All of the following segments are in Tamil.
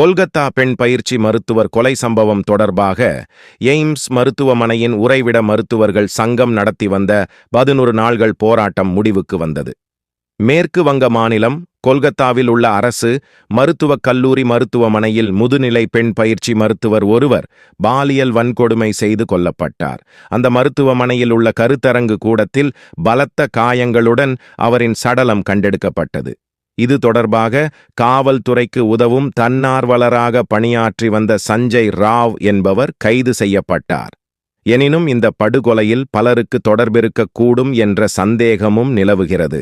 கொல்கத்தா பெண் பயிற்சி மருத்துவர் கொலை சம்பவம் தொடர்பாக எய்ம்ஸ் மருத்துவமனையின் உறைவிட மருத்துவர்கள் சங்கம் நடத்தி வந்த பதினொரு நாள்கள் போராட்டம் முடிவுக்கு வந்தது. மேற்கு வங்க மாநிலம் கொல்கத்தாவில் உள்ள அரசு மருத்துவக் கல்லூரி மருத்துவமனையில் முதுநிலை பெண் பயிற்சி மருத்துவர் ஒருவர் பாலியல் வன்கொடுமை செய்து கொல்லப்பட்டார். அந்த மருத்துவமனையில் உள்ள கருத்தரங்கு கூடத்தில் பலத்த காயங்களுடன் அவரின் சடலம் கண்டெடுக்கப்பட்டது. இது தொடர்பாக காவல்துறைக்கு உதவும் தன்னார்வலராக பணியாற்றி வந்த சஞ்சய் ராவ் என்பவர் கைது செய்யப்பட்டார். எனினும் இந்த படுகொலையில் பலருக்கு தொடர்பிருக்கக்கூடும் என்ற சந்தேகமும் நிலவுகிறது.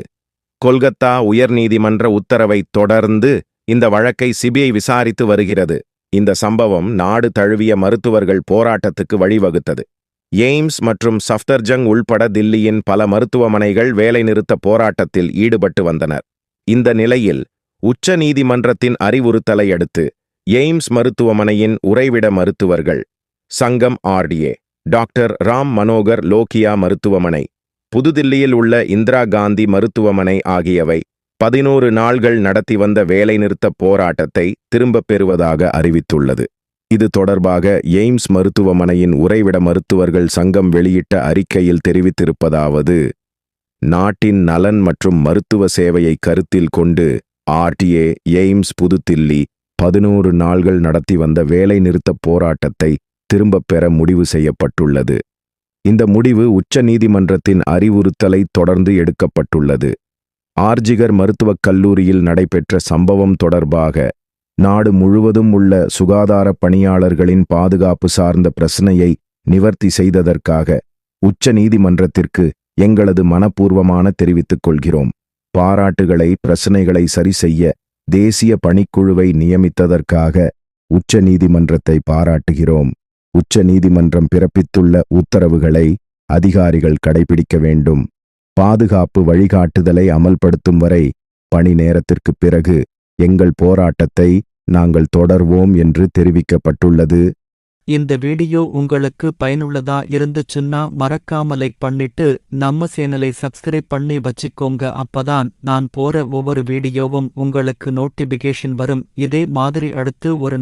கொல்கத்தா உயர்நீதிமன்ற உத்தரவைத் தொடர்ந்து இந்த வழக்கை சிபிஐ விசாரித்து வருகிறது. இந்த சம்பவம் நாடு தழுவிய மருத்துவர்கள் போராட்டத்துக்கு வழிவகுத்தது. எய்ம்ஸ் மற்றும் சஃப்தர்ஜங் உள்பட தில்லியின் பல மருத்துவமனைகள் வேலைநிறுத்த போராட்டத்தில் ஈடுபட்டு வந்தனர். இந்த நிலையில் உச்ச நீதிமன்றத்தின் அறிவுறுத்தலை அடுத்து எய்ம்ஸ் மருத்துவமனையின் உறைவிட மருத்துவர்கள் சங்கம் ஆர்டிஏ டாக்டர் ராம் மனோகர் லோகியா மருத்துவமனை புதுதில்லியில் உள்ள இந்திரா காந்தி மருத்துவமனை ஆகியவை பதினோரு நாள்கள் நடத்தி வந்த வேலைநிறுத்த போராட்டத்தை திரும்பப் பெறுவதாக அறிவித்துள்ளது. இது தொடர்பாக எய்ம்ஸ் மருத்துவமனையின் உறைவிட மருத்துவர்கள் சங்கம் வெளியிட்ட அறிக்கையில் தெரிவித்திருப்பதாவது நாட்டின் நலன் மற்றும் மருத்துவ சேவையை கருத்தில் கொண்டு ஆர்டிஏ எய்ம்ஸ் புதுதில்லி பதினோரு நாள்கள் நடத்தி வந்த வேலைநிறுத்த போராட்டத்தை திரும்பப் பெற முடிவு செய்யப்பட்டுள்ளது. இந்த முடிவு உச்ச நீதிமன்றத்தின் அறிவுறுத்தலை தொடர்ந்து எடுக்கப்பட்டுள்ளது. ஆர்ஜிகர் மருத்துவக் கல்லூரியில் நடைபெற்ற சம்பவம் தொடர்பாக நாடு முழுவதும் உள்ள சுகாதார பணியாளர்களின் பாதுகாப்பு சார்ந்த பிரச்சனையை நிவர்த்தி செய்ததற்காக உச்ச நீதிமன்றத்திற்கு எங்களது மனப்பூர்வமான தெரிவித்துக் கொள்கிறோம். பாராட்டுகளை பிரச்சனைகளை சரி செய்ய தேசிய பணிக்குழுவை நியமித்ததற்காக உச்ச நீதிமன்றத்தை பாராட்டுகிறோம். உச்ச நீதிமன்றம் பிறப்பித்துள்ள உத்தரவுகளை அதிகாரிகள் கடைபிடிக்க வேண்டும். பாதுகாப்பு வழிகாட்டுதலை அமல்படுத்தும் வரை பணி நேரத்திற்குப் பிறகு எங்கள் போராட்டத்தை நாங்கள் தொடர்வோம் என்று தெரிவிக்கப்பட்டுள்ளது. இந்த வீடியோ உங்களுக்கு பயனுள்ளதா இருந்துச்சுன்னா மறக்காம லைக் பண்ணிட்டு நம்ம சேனலை சப்ஸ்கிரைப் பண்ணி வச்சுக்கோங்க. அப்பதான் நான் போற ஒவ்வொரு வீடியோவும் உங்களுக்கு நோட்டிபிகேஷன் வரும். இதே மாதிரி அடுத்து ஒரு